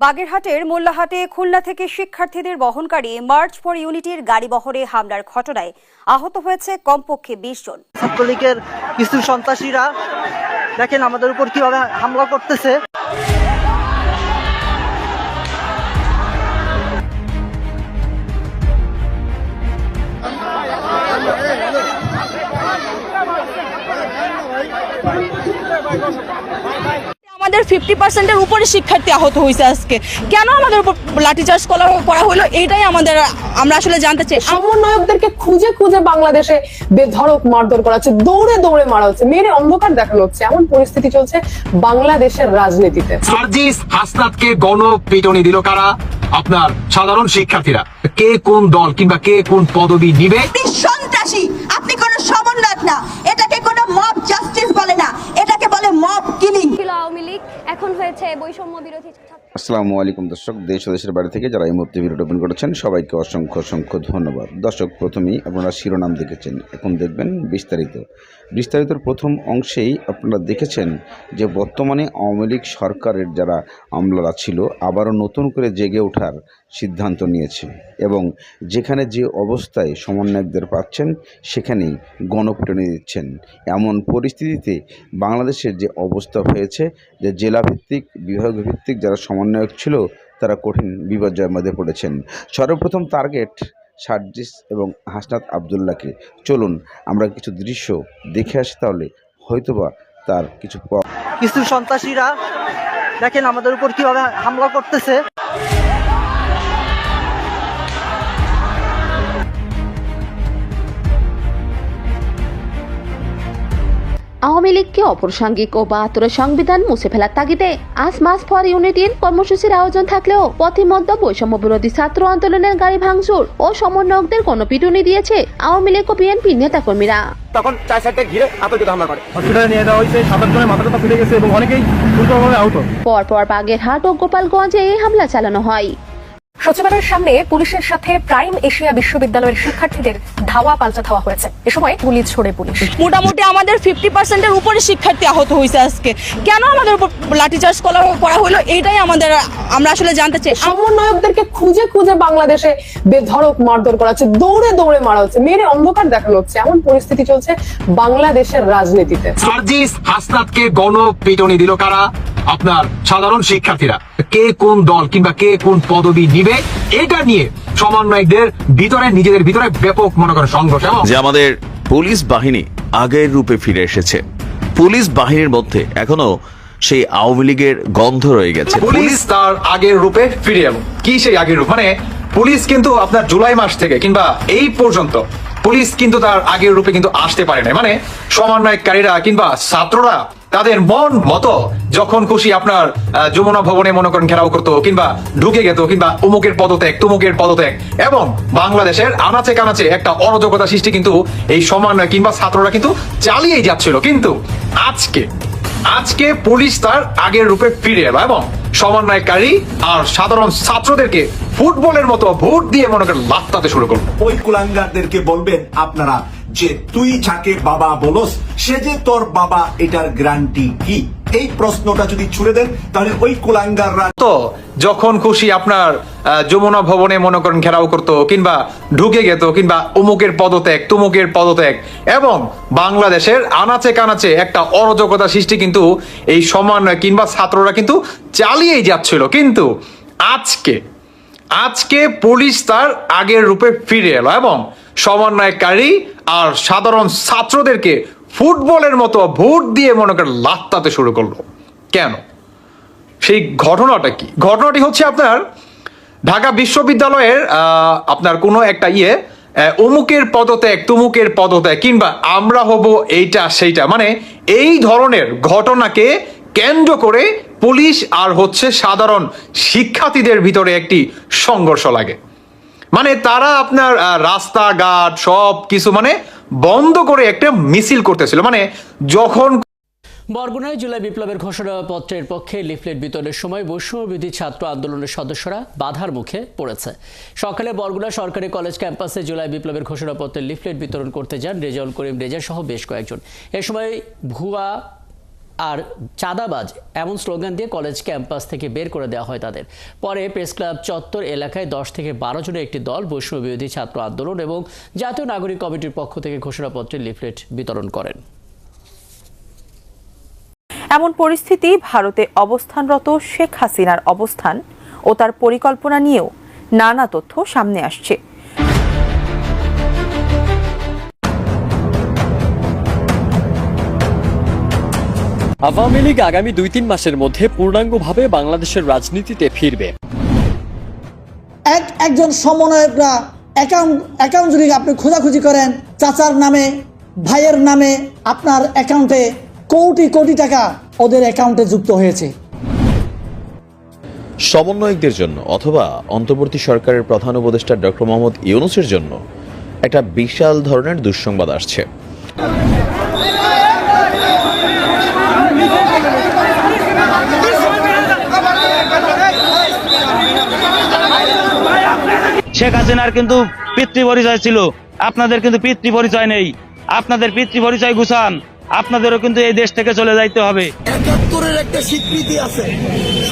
বাগেরহাটের মোল্লাহাটে খুলনা থেকে শিক্ষার্থীদের বহনকারী মার্চ ফর ইউনিটির গাড়ি বহরে হামলার ঘটনায় আহত হয়েছে কমপক্ষে বিশ জন। ছাত্রলীগের কিছু সন্ত্রাসীরা দেখেন আমাদের উপর কীভাবে হামলা করতেছে। আমাদের ফিফটি পার্সেন্টের উপরে শিক্ষার্থী আহত হয়েছে আজকে। কেন আমাদের উপর লাঠিচার্জ করা করা হলো? এইটাই আমাদের আমরা আসলে জানতে চাই। সমন্বয়কদেরকে খুঁজে খুঁজে বাংলাদেশে বেধড়ক মারধর করা হচ্ছে দৌড়ে দৌড়ে মারা হচ্ছে। মেরে অন্ধকার দেখানো হচ্ছে এমন পরিস্থিতি চলছে বাংলাদেশের রাজনীতিতে। সার্জিস হাসনাতকে গণপিটনি দিল কারা? আপনার সাধারণ শিক্ষার্থীরা। কে কোন দল কিংবা কে কোন পদবি নিবে? আপনি সন্ত্রাসী আপনি কোন সমন্বয়ক না। এটাকে কোনো মব জাস্টিস বলে না। এটাকে বলে মব কিলিং ছিল আওয়ামী লীগ। এখন হয়েছে বৈষম্য বিরোধী আসসালামু আলাইকুম দর্শক, দেশ ও দেশের বাড়ি থেকে যারা এই মুহূর্তে ভিডিওটা ওপেন করেছেন, সবাইকে অসংখ্য অসংখ্য ধন্যবাদ। দর্শক, প্রথমেই আপনারা শিরোনাম দেখেছেন। এখন দেখবেন বিস্তারিত। বিস্তারিতর প্রথম অংশেই আপনারা দেখেছেন যে বর্তমানে আওয়ামী লীগ সরকারের যারা আমলারা ছিল, আবারও নতুন করে জেগে ওঠার সিদ্ধান্ত নিয়েছে এবং যেখানে যে অবস্থায় সমন্বয়কদের পাচ্ছেন, সেখানেই গণপিটনি দিচ্ছেন। এমন পরিস্থিতিতে বাংলাদেশের যে অবস্থা হয়েছে, যে জেলাভিত্তিক, বিভাগভিত্তিক যারা সমন্বয়ক ছিল, তারা কঠিন বিপর্যয়ের মধ্যে পড়েছেন। সর্বপ্রথম টার্গেট সার্জিস এবং হাসনাত আবদুল্লাহকে। চলুন আমরা কিছু দৃশ্য দেখে আসি তাহলে, হয়তোবা তার কিছু কিছু সন্ত্রাসীরা দেখেন আমাদের উপর কীভাবে হামলা করতেছে। লীগকে অপ্রাসঙ্গিক ও বাহাত্তরের সংবিধান মুছে ফেলার তাগিদে আজ মাস ফর ইউনিটির কর্মসূচির আয়োজন থাকলেও পথিমধ্য বৈষম্য বিরোধী ছাত্র আন্দোলনের গাড়ি ভাঙচুর ও সমন্বয়কদের পিটুনি দিয়েছে আওয়ামী লীগ ও বিএনপি নেতাকর্মীরা। তখন চার সাইডে ঘিরে আতঙ্কিত হামলা করে। হসপিটালে নিয়ে যাওয়া হয়েছে সাত জনের মাথা গেছে এবং অনেকেই গুরুতরভাবে আহত। পরপর বাগেরহাট ও গোপালগঞ্জে এই হামলা চালানো হয়। সচিবালয়ের সামনে পুলিশের সাথে প্রাইম এশিয়া বিশ্ববিদ্যালয়ের শিক্ষার্থীদের ধাওয়া পাল্টা ধাওয়া হয়েছে। এ সময় গুলি ছোড়ে পুলিশ। মোটামুটি আমাদের ফিফটি পার্সেন্টের উপরে শিক্ষার্থী আহত হয়েছে আজকে। কেন আমাদের উপর লাঠিচার্জ করা করা হলো? এইটাই আমাদের আমরা আসলে জানতে চাই। সমন্বয়কদেরকে খুঁজে খুঁজে বাংলাদেশে বেধড়ক মারধর করা হচ্ছে দৌড়ে দৌড়ে মারা হচ্ছে। মেরে অন্ধকার দেখানো হচ্ছে। এমন পরিস্থিতি চলছে বাংলাদেশের রাজনীতিতে। সার্জিস হাসনাতকে গণপিটনি দিল কারা? আপনার সাধারণ শিক্ষার্থীরা। কে কোন দল কিংবা কে কোন পদবি নিবে এটা নিয়ে সমন্বয়কদের ভিতরে নিজেদের ভিতরে ব্যাপক মনে করেন সংঘর্ষ। যে আমাদের পুলিশ বাহিনী আগের রূপে ফিরে এসেছে। পুলিশ বাহিনীর মধ্যে এখনও সেই আওয়ামী লীগের গন্ধ রয়ে গেছে। পুলিশ তার আগের রূপে ফিরে এলো। কি সেই আগের রূপ? মানে পুলিশ কিন্তু আপনার জুলাই মাস থেকে কিংবা এই পর্যন্ত পুলিশ কিন্তু তার আগের রূপে কিন্তু আসতে পারে না মানে সমন্বয়কারীরা কিংবা ছাত্ররা তাদের মন মতো যখন খুশি আপনার যমুনা ভবনে মনে করেন ঘেরাও করতো, কিংবা ঢুকে যেত কিংবা অমুকের পদত্যাগ, তুমুকের পদত্যাগ, এবং বাংলাদেশের আনাচে কানাচে একটা অরাজকতা সৃষ্টি কিন্তু এই সমন্বয় কিংবা ছাত্ররা কিন্তু চালিয়েই যাচ্ছিল। কিন্তু আজকে আজকে পুলিশ তার আগের রূপে ফিরে এলো, এবং সমন্বয়কারী আর সাধারণ ছাত্রদেরকে ফুটবলের মতো ভোট দিয়ে মনে করেন লাত্তাতে শুরু করল। ওই কুলাঙ্গারদেরকে বলবেন, আপনারা যে তুই যাকে বাবা বলস, সে যে তোর বাবা, এটার গ্যারান্টি কি? এই প্রশ্নটা যদি ছুড়ে দেন, তাহলে ওই কুলাঙ্গাররা তো যখন খুশি আপনার যমুনা ভবনে মনে করেন ঘেরাও করতো, কিংবা ঢুকে যেত কিংবা অমুকের পদত্যাগ, তুমুকের পদত্যাগ, এবং বাংলাদেশের আনাচে কানাচে একটা অরাজকতা সৃষ্টি কিন্তু এই সমন্বয় কিংবা ছাত্ররা কিন্তু চালিয়েই যাচ্ছিল। কিন্তু আজকে আজকে পুলিশ তার আগের রূপে ফিরে এলো, এবং সমন্বয়কারী আর সাধারণ ছাত্রদেরকে ফুটবলের মতো ভোট দিয়ে মনে করেন লাত্তাতে শুরু করল। কেন? সেই ঘটনাটা কি? ঘটনাটি হচ্ছে আপনার ঢাকা বিশ্ববিদ্যালয়ের আপনার কোনো একটা ইয়ে অমুকের পদত্যাগ, তুমুকের পদত্যাগ কিংবা আমরা হব এইটা, সেইটা। মানে এই ধরনের ঘটনাকে কেন্দ্র করে পুলিশ আর হচ্ছে সাধারণ শিক্ষার্থীদের ভিতরে একটি সংঘর্ষ লাগে। মানে তারা আপনার রাস্তাঘাট, সব কিছু মানে বন্ধ করে একটা মিছিল করতেছিল। মানে যখন বরগুনায় জুলাই বিপ্লবের ঘোষণাপত্রের পক্ষে লিফলেট বিতরণের সময় বৈষম্যবিধি ছাত্র আন্দোলনের সদস্যরা বাধার মুখে পড়েছে। সকালে বরগুনা সরকারি কলেজ ক্যাম্পাসে জুলাই বিপ্লবের ঘোষণাপত্রের লিফলেট বিতরণ করতে যান রেজাউল করিম রেজা সহ বেশ কয়েকজন। এ সময় ভুয়া আর চাঁদাবাজ, এমন স্লোগান দিয়ে কলেজ ক্যাম্পাস থেকে বের করে দেওয়া হয় তাদের। পরে প্রেস ক্লাব চত্বর এলাকায় দশ থেকে বারো জনের একটি দল বৈষ্ণব বিরোধী ছাত্র আন্দোলন এবং জাতীয় নাগরিক কমিটির পক্ষ থেকে ঘোষণাপত্রের লিফলেট বিতরণ করেন। এমন পরিস্থিতি ভারতে অবস্থানরত শেখ হাসিনার অবস্থান ও তার পরিকল্পনা নিয়েও নানা তথ্য সামনে আসছে। আওয়ামী লীগ আগামী দুই তিন মাসের মধ্যে পূর্ণাঙ্গভাবে বাংলাদেশের রাজনীতিতে ফিরবে। এক একজন সমন্বয়করা অ্যাকাউন্ট অ্যাকাউন্ট যদি আপনি খোঁজাখুঁজি করেন চাচার নামে ভাইয়ের নামে আপনার অ্যাকাউন্টে কোটি কোটি টাকা ওদের অ্যাকাউন্টে যুক্ত হয়েছে। সমন্বয়কদের জন্য অথবা অন্তর্বর্তী সরকারের প্রধান উপদেষ্টা ডক্টর মোহাম্মদ ইউনুসের জন্য একটা বিশাল ধরনের দুঃসংবাদ আসছে। শেখ হাসিনার কিন্তু পিতৃ পরিচয় ছিল। আপনাদের কিন্তু পিতৃ পরিচয় নেই। আপনাদের পিতৃ পরিচয় গুছান। আপনাদেরও কিন্তু এই দেশ থেকে চলে যাইতে হবে। একাত্তরের একটা স্বীকৃতি আছে।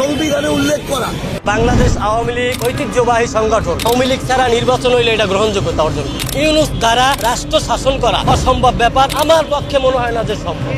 সংবিধানে উল্লেখ করা। বাংলাদেশ আওয়ামী লীগ ঐতিহ্যবাহী সংগঠন। আওয়ামী লীগ ছাড়া নির্বাচন হইলে এটা গ্রহণযোগ্যতা অর্জন ইউনুস দ্বারা রাষ্ট্র শাসন করা অসম্ভব ব্যাপার। আমার পক্ষে মনে হয় না যে সম্ভব।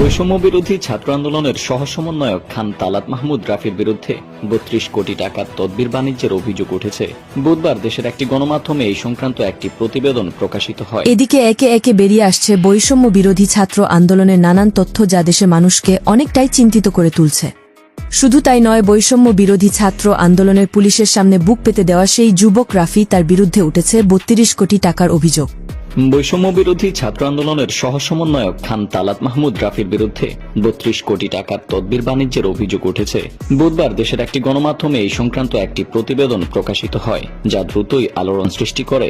বৈষম্য বিরোধী ছাত্র আন্দোলনের সহ সমন্বয়ক খান তালাত মাহমুদ রাফির বিরুদ্ধে বত্রিশ কোটি টাকার তদবির বাণিজ্যের অভিযোগ উঠেছে। বুধবার দেশের একটি গণমাধ্যমে এই সংক্রান্ত একটি প্রতিবেদন প্রকাশিত হয়। এদিকে একে একে বেরিয়ে আসছে বৈষম্য বিরোধী ছাত্র আন্দোলনের নানান তথ্য যা দেশের মানুষকে অনেকটাই চিন্তিত করে তুলছে। শুধু তাই নয়, বৈষম্য বিরোধী ছাত্র আন্দোলনের পুলিশের সামনে বুক পেতে দেওয়া সেই যুবক রাফি তার বিরুদ্ধে উঠেছে বত্রিশ কোটি টাকার অভিযোগ। বৈষম্য বিরোধী ছাত্র আন্দোলনের সহ সমন্বয়ক খান তালাত মাহমুদ রাফির বিরুদ্ধে বত্রিশ কোটি টাকার তদবির বাণিজ্যের অভিযোগ উঠেছে। বুধবার দেশের একটি গণমাধ্যমে এই সংক্রান্ত একটি প্রতিবেদন প্রকাশিত হয়, যা দ্রুতই আলোড়ন সৃষ্টি করে।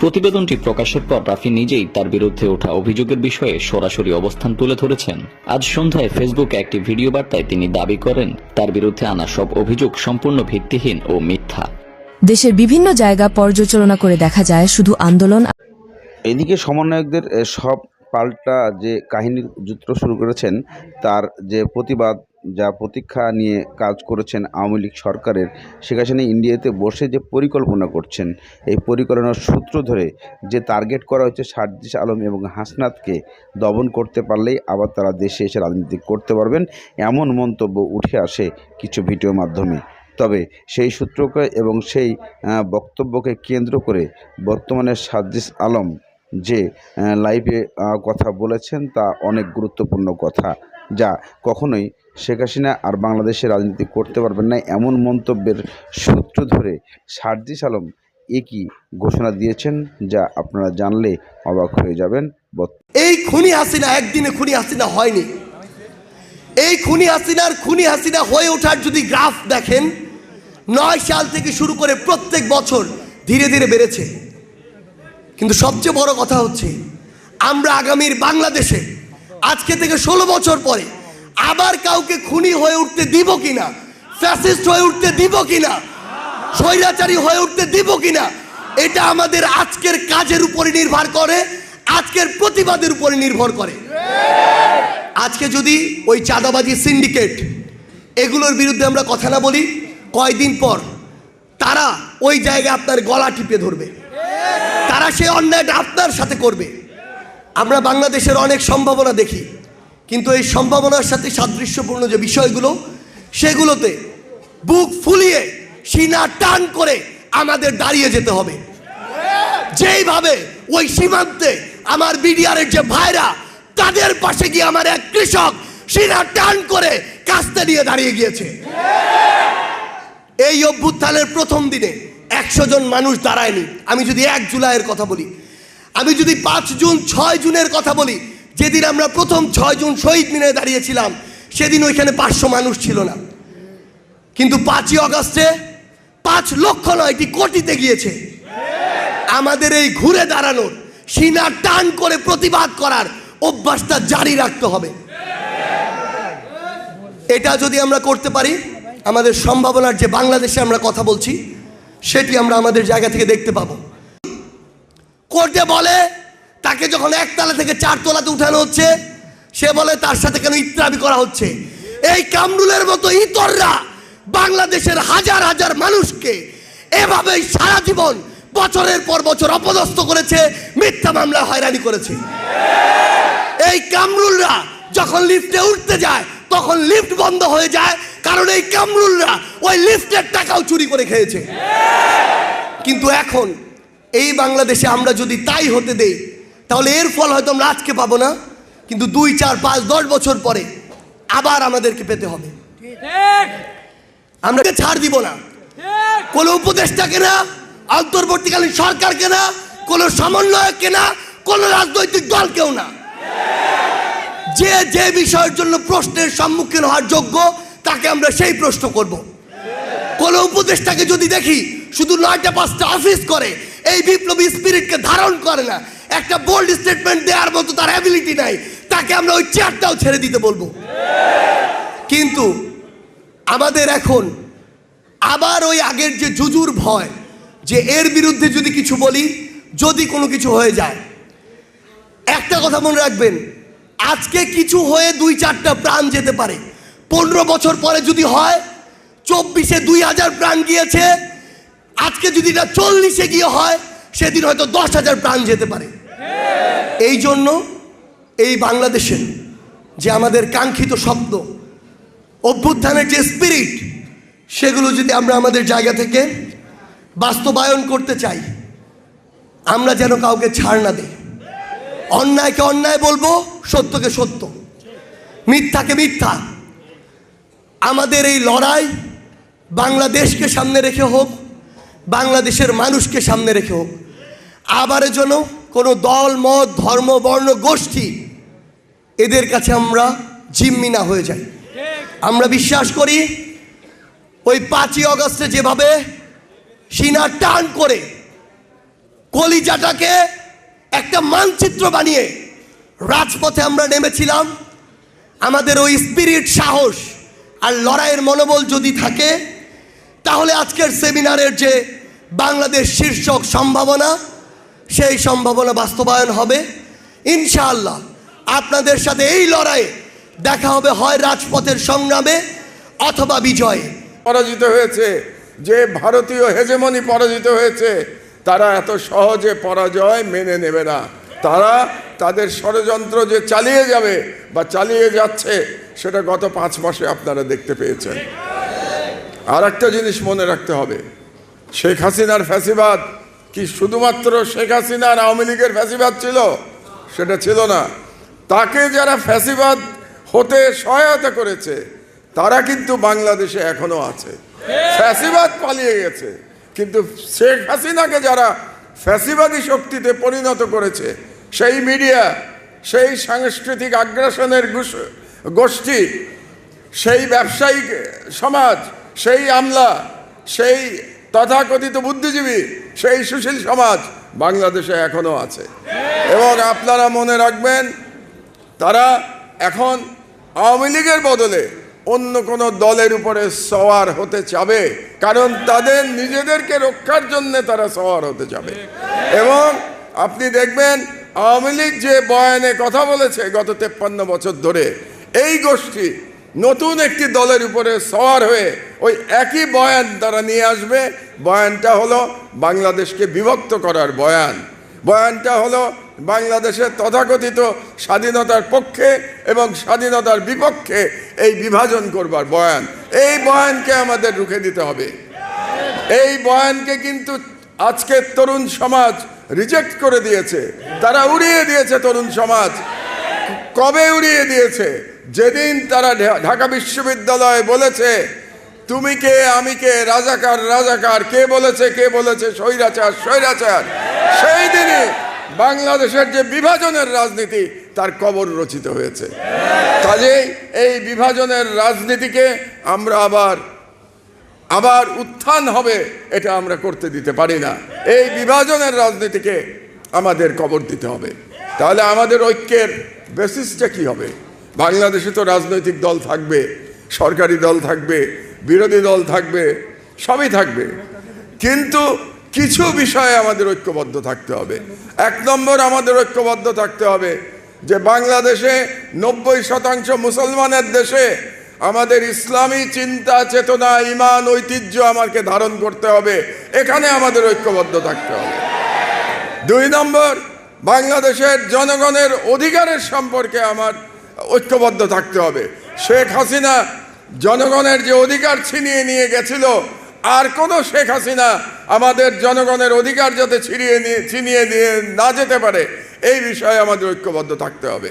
প্রতিবেদনটি প্রকাশের পর রাফি নিজেই তার বিরুদ্ধে ওঠা অভিযোগের বিষয়ে সরাসরি অবস্থান তুলে ধরেছেন। আজ সন্ধ্যায় ফেসবুকে একটি ভিডিও বার্তায় তিনি দাবি করেন, তার বিরুদ্ধে আনা সব অভিযোগ সম্পূর্ণ ভিত্তিহীন ও মিথ্যা। দেশের বিভিন্ন জায়গা পর্যালোচনা করে দেখা যায়, শুধু আন্দোলন এদিকে সমন্বয়কদের সব পাল্টা যে কাহিনীর যুত্র শুরু করেছেন, তার যে প্রতিবাদ যা প্রতীক্ষা নিয়ে কাজ করেছেন আওয়ামী লীগ সরকারের সেখানে ইন্ডিয়াতে বসে যে পরিকল্পনা করছেন, এই পরিকল্পনার সূত্র ধরে যে টার্গেট করা হচ্ছে সার্জিস আলম এবং হাসনাতকে দমন করতে পারলেই আবার তারা দেশে এসে রাজনীতি করতে পারবেন, এমন মন্তব্য উঠে আসে কিছু ভিডিওর মাধ্যমে। তবে সেই সূত্রকে এবং সেই বক্তব্যকে কেন্দ্র করে বর্তমানে সার্জিস আলম যে লাইভে কথা বলেছেন তা অনেক গুরুত্বপূর্ণ কথা। যা কখনোই শেখ হাসিনা আর বাংলাদেশে রাজনীতি করতে পারবেন না এমন মন্তব্যের সূত্র ধরে সার্জিস আলম একই ঘোষণা দিয়েছেন, যা আপনারা জানলে অবাক হয়ে যাবেন। এই খুনি হাসিনা, একদিনে খুনি হাসিনা হয়নি। এই খুনি হাসিনার খুনি হাসিনা হয়ে ওঠার যদি গ্রাফ দেখেন, নয় সাল থেকে শুরু করে প্রত্যেক বছর ধীরে ধীরে বেড়েছে। কিন্তু সবচেয়ে বড় কথা হচ্ছে, আমরা আগামীর বাংলাদেশে আজকে থেকে ষোলো বছর পরে আবার কাউকে খুনি হয়ে উঠতে দিব কিনা ফ্যাসিস্ট হয়ে উঠতে দিব কিনা, স্বৈরাচারী হয়ে উঠতে দিব কিনা, এটা আমাদের আজকের কাজের উপরে নির্ভর করে, আজকের প্রতিবাদের উপরে নির্ভর করে। আজকে যদি ওই চাঁদাবাজি সিন্ডিকেট, এগুলোর বিরুদ্ধে আমরা কথা না বলি, কয়দিন পর তারা ওই জায়গায় আপনার গলা টিপে ধরবে। তারা সেই অন্যায়টা আপনার সাথে করবে। আমরা বাংলাদেশের অনেক সম্ভাবনা দেখি, কিন্তু এই সম্ভাবনার সাথে সাদৃশ্যপূর্ণ যে বিষয়গুলো, সেগুলোতে বুক ফুলিয়ে সিনা টান করে আমাদের দাঁড়িয়ে যেতে হবে। যেইভাবে ওই সীমান্তে আমার বিডিআরের যে ভাইরা, তাদের পাশে গিয়ে আমার এক কৃষক সিনা টান করে কাস্তে নিয়ে দাঁড়িয়ে গিয়েছে। এই অভ্যুত্থানের প্রথম দিনে একশো জন মানুষ দাঁড়ায়নি। আমি যদি এক জুলাইয়ের কথা বলি, আমি যদি পাঁচ জুন, ছয় জুনের কথা বলি, যেদিন আমরা প্রথম ছয় জুন শহীদ মিনারে দাঁড়িয়েছিলাম, সেদিন ওইখানে পাঁচশো মানুষ ছিল না। কিন্তু পাঁচই অগস্টে পাঁচ লক্ষ নয় কোটিতে গিয়েছে। আমাদের এই ঘুরে দাঁড়ানোর, সিনা টান করে প্রতিবাদ করার অভ্যাসটা জারি রাখতে হবে। এটা যদি আমরা করতে পারি, আমাদের সম্ভাবনার যে বাংলাদেশে আমরা কথা বলছি সেটি আমরা আমাদের জায়গা থেকে দেখতে পাবো। কোর্টে বলে, তাকে যখন একতলা থেকে চারতলাতে উঠানো হচ্ছে, সে বলে তার সাথে কেন ইত্রাবি করা হচ্ছে? এই কামরুলের মতো ইতররা বাংলাদেশের হাজার হাজার মানুষকে এভাবেই সারা জীবন বছরের পর বছর অপদস্থ করেছে, মিথ্যা মামলা হয়রানি করেছে। এই কামরুলরা যখন লিফটে উঠতে যায় তখন লিফট বন্ধ হয়ে যায়। কারণ এই কামরুলরা ওই লিফটের টাকাও চুরি করে খেয়েছে। কিন্তু এখন এই বাংলাদেশে আমরা যদি তাই হতে দেই, তাহলে এর ফল হয়তো আমরা আজকে পাবো না। কিন্তু দুই, চার, পাঁচ, দশ বছর পরে আবার আমাদেরকে পেতে হবে। আমরা ছাড় দিব না? কোন উপদেষ্টাকে না, অন্তর্বর্তীকালীন সরকারকে না, কোন সমন্বয়ককে না, কোন রাজনৈতিক দলকেও না। যে যে বিষয়ের জন্য প্রশ্নের সম্মুখীন হওয়ার যোগ্য, তাকে আমরা সেই প্রশ্ন করব। কোন উপদেষ্টাকে যদি দেখি, শুধু নয়টা, পাঁচটা অফিস করে, এই বিপ্লবী স্পিরিটকে ধারণ করে না, একটা বোল্ড স্টেটমেন্ট দেওয়ার মতো তার অ্যাবিলিটি নাই, তাকে আমরা ওই চেয়ারটাও ছেড়ে দিতে বলব। কিন্তু আমাদের এখন আবার ওই আগের যে জুজুর ভয়, যে এর বিরুদ্ধে যদি কিছু বলি, যদি কোনো কিছু হয়ে যায়, একটা কথা মনে রাখবেন আজকে কিছু হয়ে দুই চারটা প্রাণ যেতে পারে। পনেরো বছর পরে যদি হয়, চব্বিশে দুই হাজার প্রাণ গিয়েছে, আজকে যদি এটা চল্লিশে গিয়ে হয়, সেদিন হয়তো দশ হাজার প্রাণ যেতে পারে। এই জন্য এই বাংলাদেশের যে আমাদের কাঙ্ক্ষিত শব্দ অভ্যুত্থানের যে স্পিরিট সেগুলো যদি আমরা আমাদের জায়গা থেকে বাস্তবায়ন করতে চাই, আমরা যেন কাউকে ছাড় না দিই। অন্যায়কে অন্যায় বলব, সত্যকে সত্য। মিথ্যাকে মিথ্যা। আমাদের এই লড়াই বাংলাদেশকে সামনে রেখে হোক, বাংলাদেশের মানুষকে সামনে রেখে হোক। আবার যেন কোনো দল, মত, ধর্ম, বর্ণ, গোষ্ঠী এদের কাছে আমরা জিম্মি না হয়ে যাই। আমরা বিশ্বাস করি, ওই পাঁচই অগস্টে যেভাবে সিনা টান করে কলিজাটাকে একটা মানচিত্র বানিয়ে রাজপথে আমরা নেমেছিলাম। আমাদের ওই স্পিরিট, সাহস আর লড়াইয়ের মনোবল যদি থাকে, তাহলে আজকের সেমিনারের যে বাংলাদেশ শীর্ষক সম্ভাবনা, সেই সম্ভাবনা বাস্তবায়ন হবে। ইনশাআল্লাহ আপনাদের সাথে এই লড়াই দেখা হবে, হয় রাজপথের সংগ্রামে অথবা বিজয়ে। পরাজিত হয়েছে, যে ভারতীয় হেজেমনি পরাজিত হয়েছে তারা এত সহজে পরাজয় মেনে নেবে না। তারা তাদের ষড়যন্ত্র যে চালিয়ে যাবে বা চালিয়ে যাচ্ছে, সেটা গত পাঁচ মাসে আপনারা দেখতে পেয়েছেন। আর একটা জিনিস মনে রাখতে হবে, শেখ হাসিনার ফ্যাসিবাদ কি শুধুমাত্র শেখ হাসিনার আওয়ামী লীগের ফ্যাসিবাদ ছিল? সেটা ছিল না। তাকে যারা ফ্যাসিবাদ হতে সহায়তা করেছে, তারা কিন্তু বাংলাদেশে এখনও আছে। ফ্যাসিবাদ পালিয়ে গেছে। কিন্তু শেখ হাসিনাকে যারা ফ্যাসিবাদী শক্তিতে পরিণত করেছে, সেই মিডিয়া, সেই সাংস্কৃতিক আগ্রাসনের গোষ্ঠী, সেই ব্যবসায়িক সমাজ, সেই আমলা, সেই তথাকথিত বুদ্ধিজীবী, সেই সুশীল সমাজ বাংলাদেশে এখনও আছে। এবং আপনারা মনে রাখবেন, তারা এখন আওয়ামী লীগের বদলে অন্য কোনো দলের উপরে সওয়ার হতে চাবে। কারণ তাদের নিজেদেরকে রক্ষার জন্য তারা সওয়ার হতে যাবে। এবং আপনি দেখবেন, আওয়ামী লীগ যে বয়ানে কথা বলেছে গত তেপ্পান্ন বছর ধরে, এই গোষ্ঠী নতুন একটি দলের উপরে সওয়ার হয়ে ওই একই বয়ান তারা নিয়ে আসবে। বয়ানটা হলো বাংলাদেশকে বিভক্ত করার বয়ান। বয়ানটা হলো বাংলাদেশের তথাকথিত স্বাধীনতার পক্ষে এবং স্বাধীনতার বিপক্ষে এই বিভাজন করবার বয়ান। এই বয়ানকে আমাদের রুখে দিতে হবে। এই বয়ানকে কিন্তু আজকের তরুণ সমাজ রিজেক্ট করে দিয়েছে। তারা উড়িয়ে দিয়েছে তরুণ সমাজ। কবে উড়িয়ে দিয়েছে? যেদিন তারা ঢাকা বিশ্ববিদ্যালয়ে বলেছে, তুমি কে, আমি কে, রাজাকার রাজাকার, কে বলেছে কে বলেছে, স্বৈরাচার স্বৈরাচার? সেই দিনই বাংলাদেশের যে বিভাজনের রাজনীতি, তার কবর রচিত হয়েছে। কাজেই এই বিভাজনের রাজনীতিকে আমরা আবার আবার উত্থান হবে, এটা আমরা করতে দিতে পারি না। এই বিভাজনের রাজনীতিকে আমাদের কবর দিতে হবে। তাহলে আমাদের ঐক্যের বেসিসটা কি হবে? বাংলাদেশে তো রাজনৈতিক দল থাকবে, সরকারি দল থাকবে, বিরোধী দল থাকবে, সবই থাকবে। কিন্তু কিছু বিষয়ে আমাদের ঐক্যবদ্ধ থাকতে হবে। এক নম্বর আমাদের ঐক্যবদ্ধ থাকতে হবে যে বাংলাদেশে নব্বই শতাংশ মুসলমানের দেশে আমাদের ইসলামী চিন্তা, চেতনা, ইমান, ঐতিহ্য আমাকে ধারণ করতে হবে। এখানে আমাদের ঐক্যবদ্ধ থাকতে হবে। দুই নম্বর, বাংলাদেশের জনগণের অধিকারের সম্পর্কে আমার ঐক্যবদ্ধ থাকতে হবে। শেখ হাসিনা জনগণের যে অধিকার ছিনিয়ে নিয়ে গেছিল আর কোনো শেখ হাসিনা আমাদের জনগণের অধিকার যাতে ছিনিয়ে নিয়ে ছিনিয়ে নিয়ে না যেতে পারে, এই বিষয়ে আমাদের ঐক্যবদ্ধ থাকতে হবে।